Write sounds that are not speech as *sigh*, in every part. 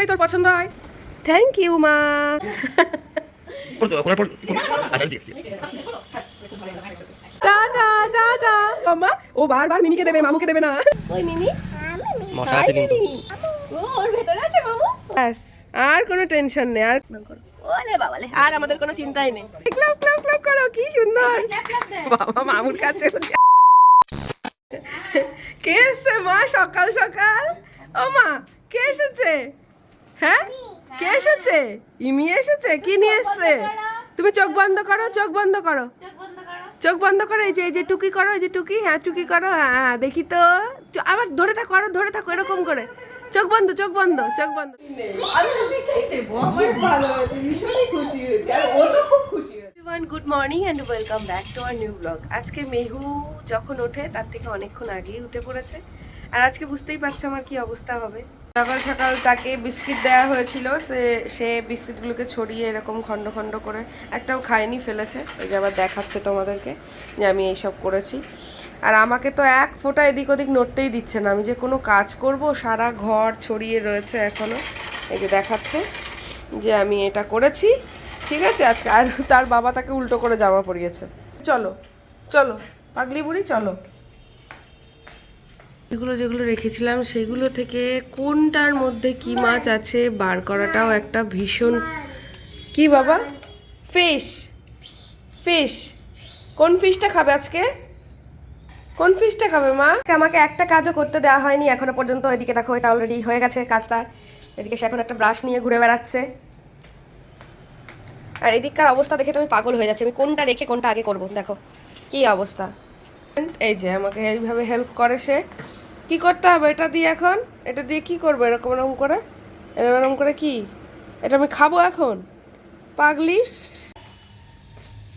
সবসময় তোর পছন্দ হয়। থ্যাংক ইউ মা। আচ্ছা ও বারবার মিমিকে দেবে মামুকে দেবে না। ওই মিমি? মশা আছে কিন্তু। ওর ভেতরে আছে মামু? ব্যাস আর কোনো টেনশন নেই আর ওলে বাবালে আর আমাদের কোনো চিন্তাই নেই। ক্লাব ক্লাব ক্লাব করো কি সুন্দর। বাবা মামুর কাছে কে এসছে মা সকাল সকাল? ও মা কে এসেছে? হ্যাঁ? কে এসেছে? ইমি এসেছে? কি নিয়ে এসছে? তুমি চোখ বন্ধ করো চোখ বন্ধ করো। চোখ বন্ধ করো। এই যে এই যে টুকি করো এই যে টুকি হ্যাঁ টুকি করো হ্যাঁ হ্যাঁ দেখি তো। আবার ধরে থাকো আরও ধরে থাকো এরকম করে। চোখ বন্ধ চোখ বন্ধ চোখ বন্ধ। Good morning and welcome back to our new blog আজকে মেহু যখন ওঠে তার থেকে অনেকক্ষণ আগেই উঠে পড়েছে। আর আজকে বুঝতেই পারছ আমার কি অবস্থা হবে। সকাল সকাল তাকে বিস্কিট দেওয়া হয়েছিল। সে সে বিস্কিটগুলোকে ছড়িয়ে এরকম খণ্ড খণ্ড করে একটাও খায়নি, ফেলেছে। ওই যে আবার দেখাচ্ছে তোমাদেরকে যে আমি এইসব করেছি। আর আমাকে তো এক ফোঁটা এদিক ওদিক নড়তেই দিচ্ছে না। আমি যে কোনো কাজ করব, সারা ঘর ছড়িয়ে রয়েছে এখনও। এই যে দেখাচ্ছে যে আমি এটা করেছি, ঠিক আছে? আজকে আর তার বাবা তাকে উল্টো করে জামা পরিয়েছে। চলো চলো পাগলি বুড়ি চলো। এগুলো যেগুলো রেখেছিলাম সেগুলো থেকে কোনটার মধ্যে কি মাছ আছে বার করাটাও একটা ভীষণ কি বাবা? ফিশ ফিশ কোন ফিশটা খাবে আজকে? কোন ফিশটা খাবে মা? আমাকে একটা কাজও করতে দেওয়া হয়নি এখনও পর্যন্ত এদিকে দেখো এটা অলরেডি হয়ে গেছে কাজটা। এদিকে সে এখন একটা ব্রাশ নিয়ে ঘুরে বেড়াচ্ছে। আর এদিককার অবস্থা দেখে তো আমি পাগল হয়ে যাচ্ছি আমি কোনটা রেখে কোনটা আগে করব দেখো। কি অবস্থা? এই যে আমাকে এইভাবে হেল্প করে সে। কি করতে হবে? এটা দিয়ে এখন? এটা দিয়ে কি করব এরকম এরকম করে? এরকম এরকম করে কি? এটা আমি খাব এখন? পাগলি?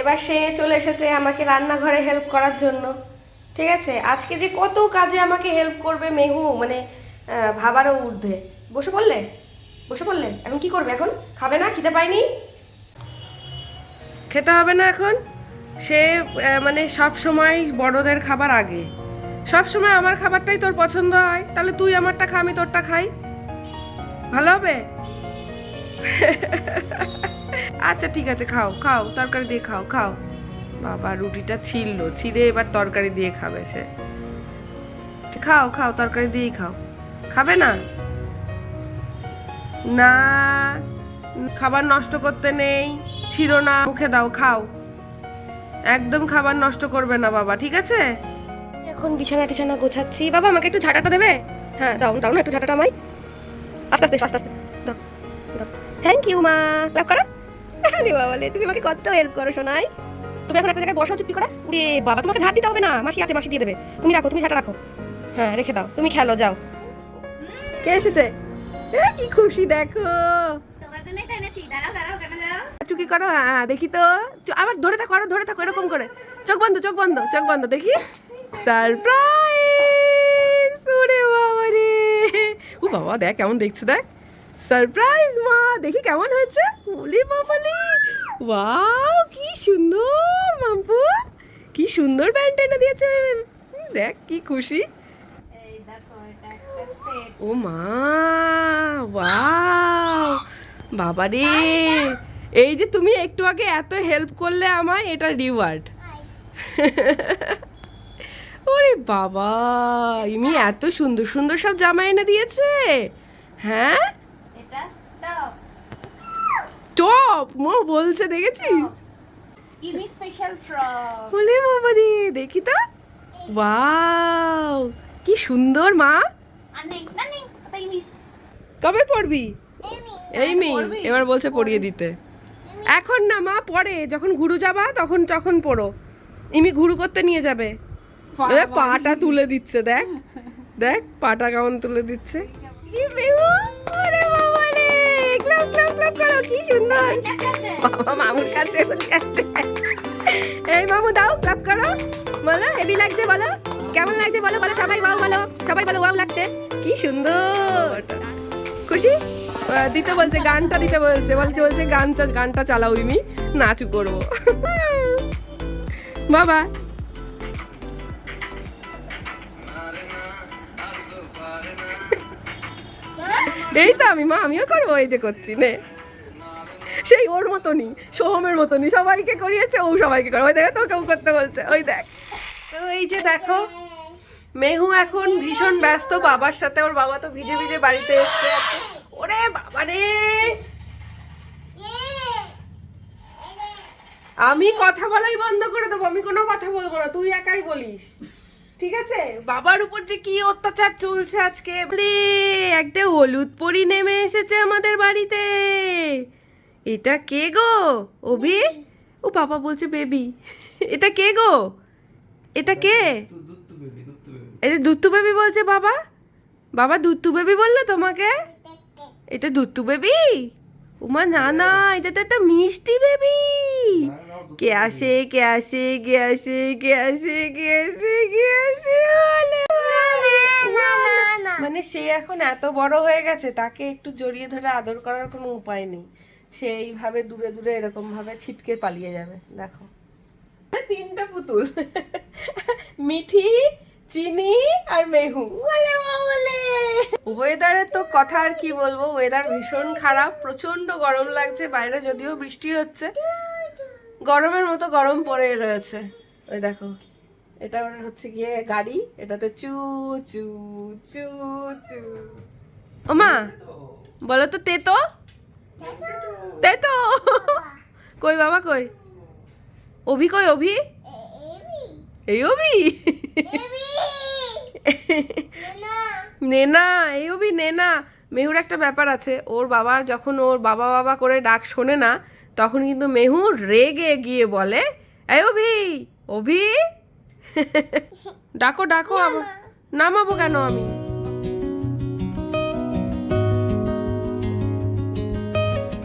এবার সে চলে এসেছে আমাকে রান্নাঘরে হেল্প করার জন্য। ঠিক আছে? আজকে যে কত কাজে আমাকে হেল্প করবে মেহু? মানে ভাবারও ঊর্ধ্বে। বসে পড়লে? বসে পড়লে? এখন কি করবে এখন? খাবে না? খিদে পাইনি খেতে হবে না এখন? সে মানে সব সময় বড়দের খাবার আগে। সব সময় আমার খাবারটাই তোর পছন্দ হয়, তাহলে তুই আমারটা খা, আমি তোরটা খাই। ভালো হবে? আচ্ছা ঠিক আছে, খাও খাও, তরকারি দিয়ে খাও খাও। বাবা, রুটিটা ছিল ছিঁড়ে এবার তরকারি দিয়ে খাবে সে। খাও খাও, তরকারি দিয়েই খাও। খাবে না? না, খাবার নষ্ট করতে নেই, ছিল না। মুখে দাও, খাও। একদম খাবার নষ্ট করবে না বাবা, ঠিক আছে? এখন বিছানা টিছানা গোছাচ্ছি। বাবা আমাকে একটু ঝাঁটাটা দেবে? হ্যাঁ দাও দাও না একটু ঝাঁটাটা আমায়। আস্তে আস্তে আস্তে আস্তে। দাও দাও। থ্যাংক ইউ মা। ক্লাপ করো। আরে বাবা লে, তুমি আমাকে কত হেল্প করো শোনাই তুমি এখন একটা জায়গায় বসো চুপটি করে। উড়ে বাবা তোমাকে ঝাঁট দিতে হবে না। মাসি আছে মাসি দিয়ে দেবে। তুমি রাখো তুমি ঝাঁটা রাখো। হ্যাঁ রেখে দাও। তুমি খেলো যাও। কে এসেছে? কি খুশি দেখো। চুকি করো হ্যাঁ, দেখি তো। আবার ধরে থাকো আরও ধরে থাকো এরকম করে। চোখ বন্ধ চোখ বন্ধ চোখ বন্ধ দেখি। সারপ্রাইজ ওরে বাবা রে। ও বাবা দেখ কেমন দেখছে দেখ। সারপ্রাইজ মা! দেখি কেমন হয়েছে। ওলে বাবালে ওয়াও কি সুন্দর মাম্পু। কি সুন্দর প্যান্ট এনে দিয়েছে। দেখ কি খুশি। ও মা ওয়াও বাবা রে। এই যে তুমি একটু আগে এত হেল্প করলে আমায় এটা রিওয়ার্ড *laughs* ওরে বাবা ইমি এত সুন্দর সুন্দর সব জামা এনে দিয়েছে। হ্যাঁ? টপ। মো বলছে দেখেছিস? ইভি স্পেশাল ফ্রক বলে বাবা রে দেখি তো। ওয়াও কি সুন্দর মা। কবে পড়বি এই মি এবার বলছে পড়িয়ে দিতে। এখন না মা পরে যখন ঘুরু যাবা তখন তখন পড়ো ইমি ঘুরু করতে নিয়ে যাবে। পাটা তুলে দিচ্ছে দেখ। দেখ পাটা কেমন তুলে দিচ্ছে। বাবা মামুর কাছে এই মামু দাও ক্লাপ করো। বলো হেভি লাগছে বলো। কেমন লাগছে বলো বলো সবাই ওয়াও বলো। সবাই বলো ওয়াও লাগছে। কি সুন্দর। খুশি? দিতে বলছে গানটা দিতে বলছে। বলছে বলছে গান গানটা চালাও ইমি। নাচু করব। বাবা। এই তো আমি, মা, আমিও করব, এই যে করছি, নে। সেই ওর মতনই, সোহমের মতনই, সবাইকে করিয়েছে, ও সবাইকে করে। ওই দেখো তোকেও করতে বলছে, ওই দেখ। তো এই যে দেখো, মেহু এখন ভীষণ ব্যস্ত, বাবার সাথে ওর বাবা তো ভিজে ভিজে বাড়িতে এসছে। ওরে বাবা রে! আমি কথা বলাই বন্ধ করে দেবো, আমি কোনো কথা বলব না, তুই একাই বলিস। ঠিক আছে? বাবার উপর যে কি অত্যাচার চলছে আজকে? একটা হলুদ পরি নেমে এসেছে আমাদের বাড়িতে। এটা কে গো? অভি? ও বাবা বলছে বেবি এটা কে গো? এটা কে? এটা দুত্তু বেবি বলছে বাবা। বাবা দুত্তু বেবি বলল তোমাকে? এটা দুত্তু বেবি উমা, না না, এটা তো একটা মিষ্টি বেবি কে আসে কে আসে কে আসে কে আসে কে আসে কে আসে। মানে সে এখন এত বড় হয়ে গেছে তাকে একটু জড়িয়ে ধরে আদর করার কোনো উপায় নেই। সে এইভাবে দূরে দূরে এরকম ভাবে ছিটকে পালিয়ে যাবে দেখো। তিনটা পুতুল। মিঠি চিনি আর মেহু। বলে বলে। ওয়েদারের তো কথা আর কি বলব ওয়েদার ভীষণ খারাপ প্রচণ্ড গরম লাগছে বাইরে যদিও বৃষ্টি হচ্ছে। গরমের মতো গরম পড়ে রয়েছে। ওই দেখো। এটা হচ্ছে গিয়ে গাড়ি। এটাতে চু চু চু চু। ওমা বলো তো তেতো? তেতো। *laughs* কই বাবা কই? অভি কই অভি? এই অভি। *laughs* নেনা, এই অভি নেনা। মেহুর একটা ব্যাপার আছে। ওর বাবা, যখন ওর বাবা বাবা করে ডাক শোনে না তখন কিন্তু মেহু রেগে গিয়ে বলে এই অভি অভি ডাকো ডাকো নামাবো কেন আমি?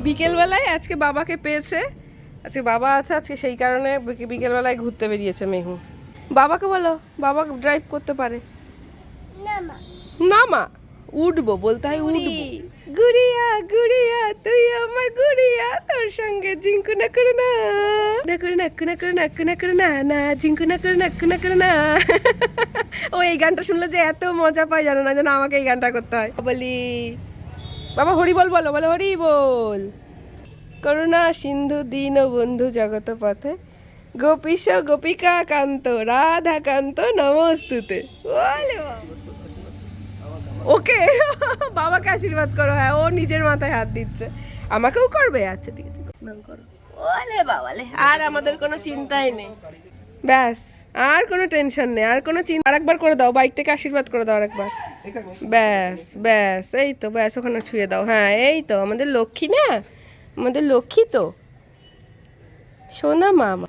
বিকেলবেলায় আজকে বাবাকে পেয়েছে আজকে বাবা আছে আজকে সেই কারণে বিকে- বিকেলবেলায় ঘুরতে বেরিয়েছে মেহু। বাবাকে বলো বাবা ড্রাইভ করতে পারে? না মা। উঠবো বলতে হয় উঠবো। গুড়িয়া গুড়িয়া তুই আমার গুড়িয়া তোর সঙ্গে জিঙ্কু না করে না। না করে না না করে না না করে না না জিঙ্কু না। করে না না করে না ও এই গানটা শুনলে যে এত মজা পায় জানো না যেন আমাকে এই গানটা করতে হয়। বলি বাবা হরি বল বলো বলো হরি বল। করুণা সিন্ধু দীন বন্ধু জগত পথে। গোপীশ গোপিকা কান্ত রাধা কান্ত নমস্তুতে। বলে বাবা। বাবাকে আশীর্বাদ করো হ্যাঁ ও নিজের মাথায় হাত দিচ্ছে। আমাকেও করবে আচ্ছা ঠিক আছে করো। ওলে বাবালে আর আমাদের কোনো চিন্তাই নেই। ব্যাস আর কোনো টেনশন নেই আর কোনো চিন্তা আরেকবার করে দাও বাইকটাকে আশীর্বাদ করে দাও আরেকবার। ব্যাস ব্যাস এই তো ব্যাস ওখানে ছুঁয়ে দাও। হ্যাঁ এই তো আমাদের লক্ষ্মী না? আমাদের লক্ষ্মী তো? সোনা মামা।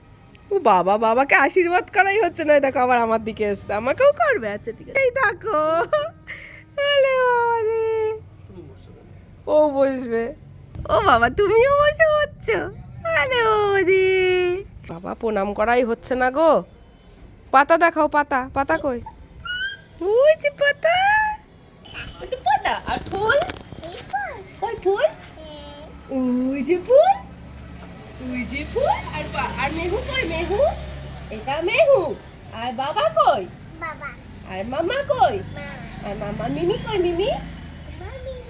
ও বাবা বাবাকে আশীর্বাদ করাই হচ্ছে না দেখো আবার আমার দিকে এসছে। আমাকেও করবে আচ্ছা ঠিক আছে। এই থাকো রে। ও বসবে। ও বাবা তুমিও বসে হচ্ছ আলে ও রে বাবা প্রণাম করাই হচ্ছে না গো। পাতা দেখাও পাতা। পাতা কই? ওই যে পাতা। পাতা। আর ফুল? ওই ফুল? ওই যে ফুল? ওই যে ফুল? আর বা- আর মেহু কই? মেহু? এটা মেহু। আর বাবা কই? বাবা। আর মামা কই? আর মামা মিমি কই? মিমি?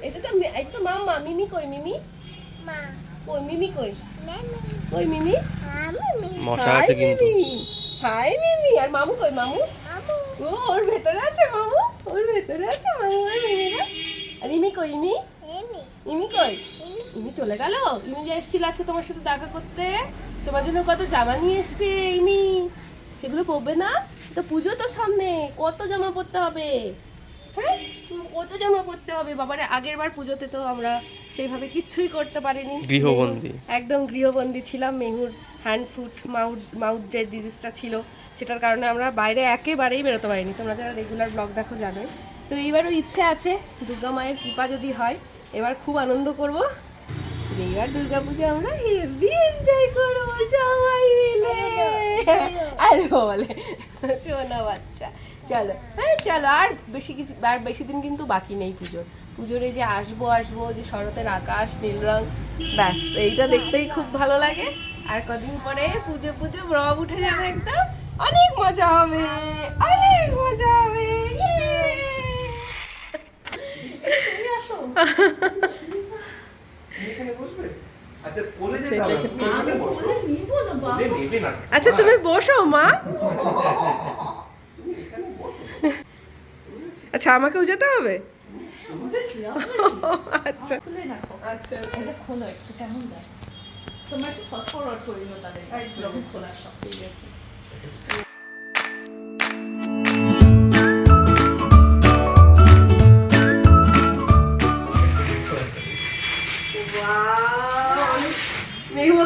এটা তো মি- এই তো মামা মিমি কই মিমি? কই মিমি কই? কই মিমি? মশা আছে কিন্তু। হাই মিমি। আর মামু কই মামু? ও ওর ভেতরে আছে মামু। ওর ভেতরে আছে মামু আর মিমিরা আর ইমি কই ইমি? ইমি। কই? ইমি চলে গেল? ইমি যে এসেছিল আজকে তোমার সাথে দেখা করতে। তোমার জন্য কত জামা নিয়ে এসছে ইমি। সেগুলো পরবে না? তো পুজো তো সামনে। কত জামা পরতে হবে? হ্যাঁ কত জামা পরতে হবে। বাবারে আগের বার পুজোতে তো আমরা সেইভাবে কিচ্ছুই করতে পারিনি। গৃহবন্দী। একদম গৃহবন্দী ছিলাম মেহুর হ্যান্ড ফুট মাউথ মাউথ যে ডিজিজটা ছিল সেটার কারণে আমরা বাইরে একেবারেই বেরোতে পারিনি। তোমরা যারা রেগুলার ব্লগ দেখো জানোই। তো এইবারও ইচ্ছে আছে দুর্গা মায়ের কৃপা যদি হয় এবার খুব আনন্দ করব। এইবার দুর্গা পুজো আমরা হেভি এনজয় করব সবাই মিলে। আরে বলে শোনা বাচ্চা চলো। হ্যাঁ চলো আর বেশি কিছু আর বেশি দিন কিন্তু বাকি নেই পুজোর। পুজোর এই যে আসব আসব যে শরতের আকাশ নীল রং ব্যাস এইটা দেখতেই খুব ভালো লাগে। আর কদিন পরে পুজো পুজো রব উঠে যাবে একদম অনেক মজা হবে অনেক মজা হবে ইয়ে! এখানে বসবে? আচ্ছা তুমি বসো। যেতে *laughs* এটা হবে কি- এখানে বসো কোলে নেবে না আচ্ছা তুমি বসো মা আচ্ছা আমাকেও যেতে হবে? আচ্ছা। আচ্ছা খোলো একটু কেমন তোমার একটু ফাস্ট ফরওয়ার্ড করে দিও তাদের একদম খোলা সব ঠিক আছে?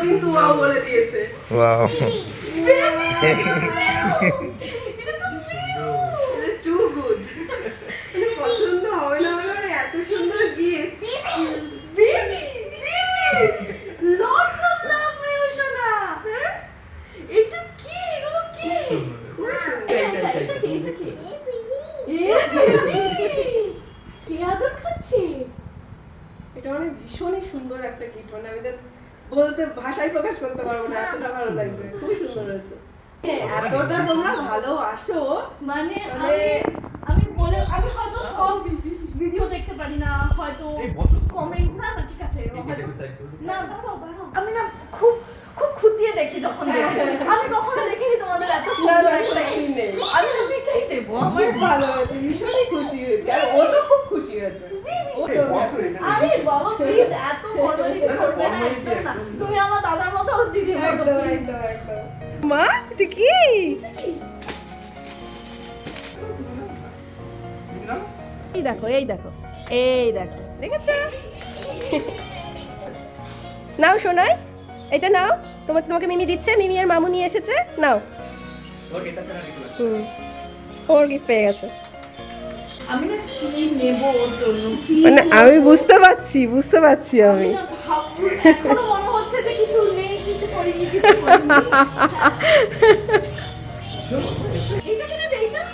কিন্তু ওয়াও বলে দিয়েছে। ওয়াও *laughs* টু গুড পছন্দ হবে না বলে ওর এত সুন্দর গিফট লটস অফ লাভ মেয়ে সোনা এটা কি এগুলো কি এটা এটা কি এটা কি এ কি আদর খাচ্ছে এটা মানে ভীষণই সুন্দর একটা গিফট মানে আমি জাস্ট বলতে ভাষায় প্রকাশ করতে পারব না এতটা ভালো লাগছে খুবই সুন্দর হয়েছে। এতটা তোমরা ভালোবাসো মানে মানে- আমি আমি বলে আমি হয়তো সব ভিডিও দেখতে পারি না হয়তো কমেন্ট না না ঠিক আছে না আমি না খুব খুব খুঁটিয়ে দেখি যখন আমি কখনো দেখিনি তোমাদের এত সুন্দর একটা আমি তো এটাই দেবো আমার ভালো হয়েছে ভীষণই খুশি হয়েছে আর ও তো খুব খুশি হয়েছে। আরে বাবা প্লিজ এত ফর্মালিটি না, না, করবে না একদম না। তুমি আমার দাদার মতো ওর দিদির মতো একদম please। একদম একদম। মা এটা কি? এই দেখো এই দেখো এই দেখো দেখেছ? নাও শোনাই এটা নাও। তোমার তোমাকে মিমি দিচ্ছে মিমি আর মামু নিয়ে এসেছে নাও। হুম ওর গিফট পেয়ে গেছে। মানে আমি বুঝতে পারছি বুঝতে পারছি আমি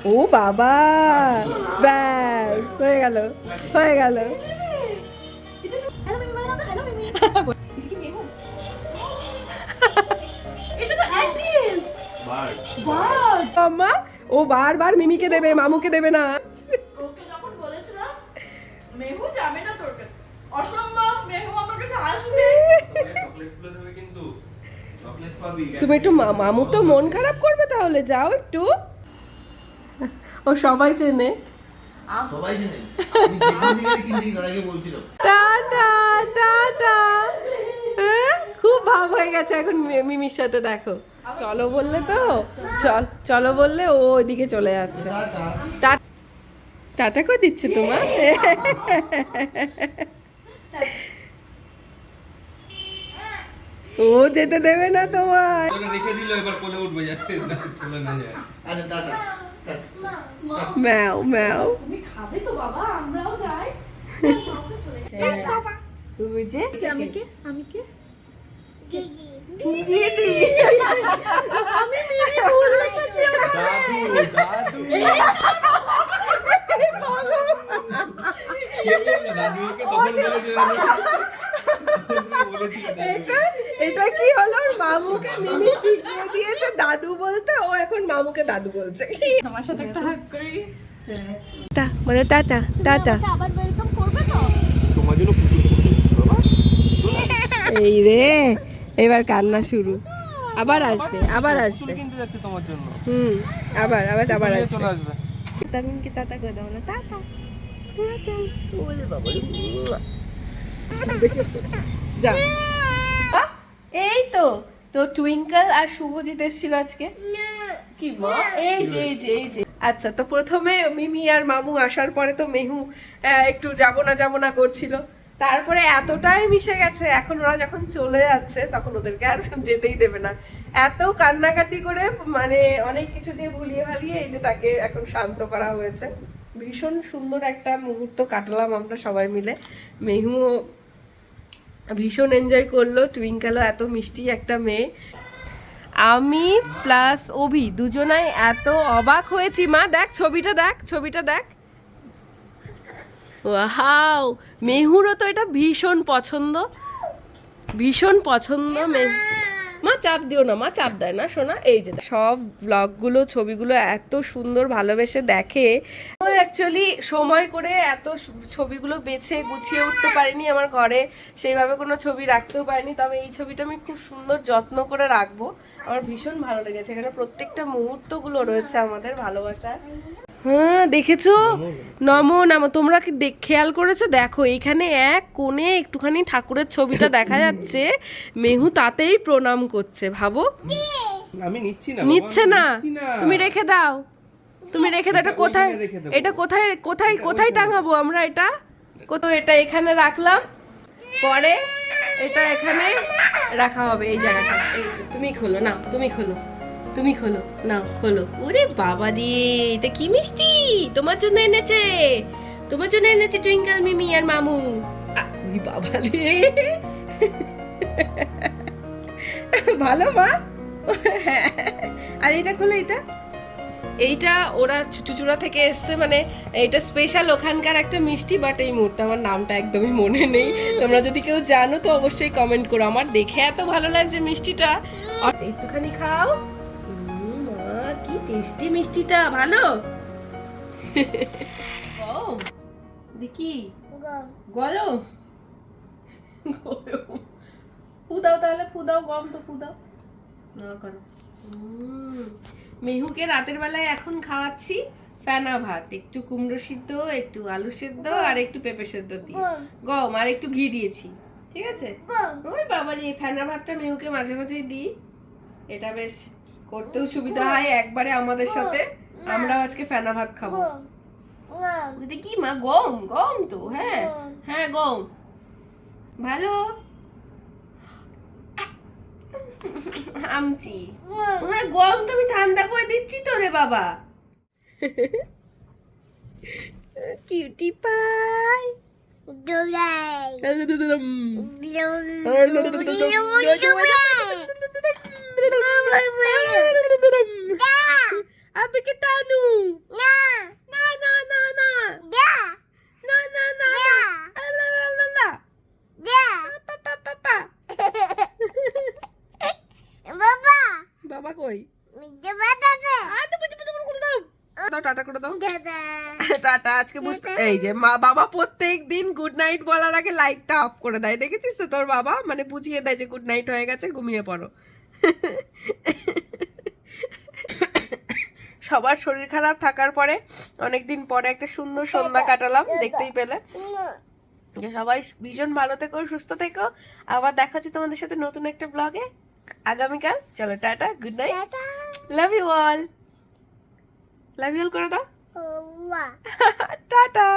ও বাবা ব্যাস হয়ে গেল হয়ে গেল। ও বারবার মিমিকে দেবে মামুকে দেবে না ওকে যখন বলেছিলাম মেহু যাবে না তোর কাছে অসম্ভব মেহু আমার কাছে আসবে চকলেট পাবি তুমি একটু মামু তো মন খারাপ করবে তাহলে যাও একটু। ও সবাই চেনে। সবাই টাটা হ্যাঁ? খুব ভাব হয়ে গেছে এখন মিমির সাথে দেখো। চলো বললে তো? চল চলো বললে ও ওইদিকে চলে যাচ্ছে। টাটা। করে দিচ্ছে তোমার? *laughs* ও যেতে দেবে না তোমার রেখে দিল এবার কোলে উঠবে যাতে না চলে না যায়। আচ্ছা টাটা টাটা ম্যাও ম্যাও। তুমি খাবে তো বাবা আমরাও যাই। তুমি যে আমি কে আমি কে? দিদি। আমি মিমি ভুল লিখেছি দাদু দাদু দাদুকে তখন বলেছিল বলেছিল এটা এটা কি হলো ওর মামুকে মিমি শিখিয়ে দিয়েছে দাদু বলতে ও এখন মামুকে দাদু বলছে। তোমার সাথে একটা হাগ করি। টা বলে টাটা টাটা। আবার ওয়েলকাম করবে তো? তোমার জন্য এই রে এবার কান্না শুরু। আবার আসবে আবার আসবে। কিনতে যাচ্ছে তোমার জন্য। হুম আবার আবার আবার আসবে। চলে আসবে। তামিনকে টাটা করে দাও না টাটা। টাটা ওরে বাবা রে। এই তো তো টুইঙ্কল আর শুভজিৎ এসেছিল আজকে। কি মা এই যে এই যে এই যে। আচ্ছা তো প্রথমে মিমি আর মামু আসার পরে তো মেহু একটু যাব না যাব না করছিল। তারপরে এতটাই মিশে গেছে, এখন ওরা যখন চলে যাচ্ছে, তখন ওদেরকে আর যেতেই দেবে না। এত কান্নাকাটি করে মানে অনেক কিছু দিয়ে ভুলিয়ে ভালিয়ে এই যে তাকে এখন শান্ত করা হয়েছে। ভীষণ সুন্দর একটা মুহূর্ত কাটালাম আমরা সবাই মিলে। মেহুও ভীষণ এনজয় করল টুইঙ্কেলও এত মিষ্টি একটা মেয়ে। আমি প্লাস অভি দুজনাই এত অবাক হয়েছি, মা, দেখ ছবিটা দেখ ছবিটা দেখ। ওয়াও মেহুরও তো এটা ভীষণ পছন্দ। ভীষণ পছন্দ মেহু মা, চাপ দিও না, মা, চাপ দেয় না, শোনা, এই যে সব ব্লগগুলো ছবিগুলো এত সুন্দর ভালোবেসে দেখে। তো অ্যাকচুয়ালি সময় করে এত ছবিগুলো বেছে গুছিয়ে উঠতে পারিনি আমার ঘরে। সেইভাবে কোনো ছবি রাখতেও পারিনি, তবে এই ছবিটা আমি খুব সুন্দর যত্ন করে রাখব। আমার ভীষণ ভালো লেগেছে। এখানে প্রত্যেকটা মুহূর্তগুলো রয়েছে আমাদের ভালোবাসার। হ্যাঁ দেখেছ? নমো নমো। তোমরা কি দেখ- খেয়াল করেছ? দেখো এখানে এক কোণে একটুখানি ঠাকুরের ছবিটা দেখা যাচ্ছে। *laughs* মেহু তাতেই প্রণাম করছে ভাবো। আমি নিচ্ছি না নিচ্ছে না? তুমি রেখে দাও। তুমি রেখে দাও। এটা কোথায়। এটা কোথায় কোথায় কোথায় টাঙাবো আমরা এটা? কত এটা এখানে রাখলাম। পরে এটা এখানে রাখা হবে, এই জায়গাটা। তুমি খোলো না তুমি খোলো তুমি খোলো, নাও, খোলো। ওরে বাবা দিয়ে এটা কি মিষ্টি? তোমার জন্য এনেছে, তোমার জন্য এনেছে টুইঙ্কল মিমি আর মামু। ওই বাবা রে। ভালো মা। আর এটা খোলো, এটা। এইটা ওরা চুচুচুড়া থেকে এসছে মানে এটা স্পেশাল ওখানকার একটা মিষ্টি বাট এই মুহূর্তে আমার নামটা একদমই মনে নেই। তোমরা যদি কেউ জানো তো অবশ্যই কমেন্ট করো। আমার দেখে এত ভালো লাগছে মিষ্টিটা। একটুখানি খাও। কি টেস্টি মিষ্টিটা ভালো? দেখি। গরম। গরম? ফু দাও তাহলে ফু দাও গরম তো ফু দাও না করো। মেহুকে রাতের বেলায় এখন খাওয়াচ্ছি ফেনা ভাত। একটু কুমড়ো সিদ্ধ একটু আলু সেদ্ধ আর একটু পেঁপে সেদ্ধ দিয়ে। গম। আর একটু ঘি দিয়েছি ঠিক আছে? ওই বাবার এই ফেনা ভাতটা মেহুকে মাঝে মাঝেই দিই। এটা বেশ করতেও সুবিধা হয় একবারে আমাদের সাথে। আমরাও আজকে ফেনা ভাত খাব। কি মা গম? গম তো হ্যাঁ। হ্যাঁ গম। ভালো? আমচি হ্যাঁ গম তো আমি ঠান্ডা করে দিচ্ছি তো রে বাবা। Cutie pie. Abi kita anu. Na বাবা কই? টাটা করে দাও। *laughs* টাটা আজকে বুঝতে এই যে মা বাবা প্রত্যেক দিন গুড নাইট বলার আগে লাইটটা অফ করে দেয়। দেখেছিস তো তোর বাবা? মানে বুঝিয়ে দেয় যে গুড নাইট হয়ে গেছে ঘুমিয়ে পড়ো। *laughs* সবার শরীর খারাপ থাকার পরে অনেকদিন পরে একটা সুন্দর সন্ধ্যা কাটালাম দেখতেই পেলে। সবাই ভীষণ ভালো থেকো সুস্থ থেকো। আবার দেখা হচ্ছে তোমাদের সাথে নতুন একটা ব্লগে আগামীকাল। চলো tata good night love you all love you all করে দাও। *laughs* টাটা।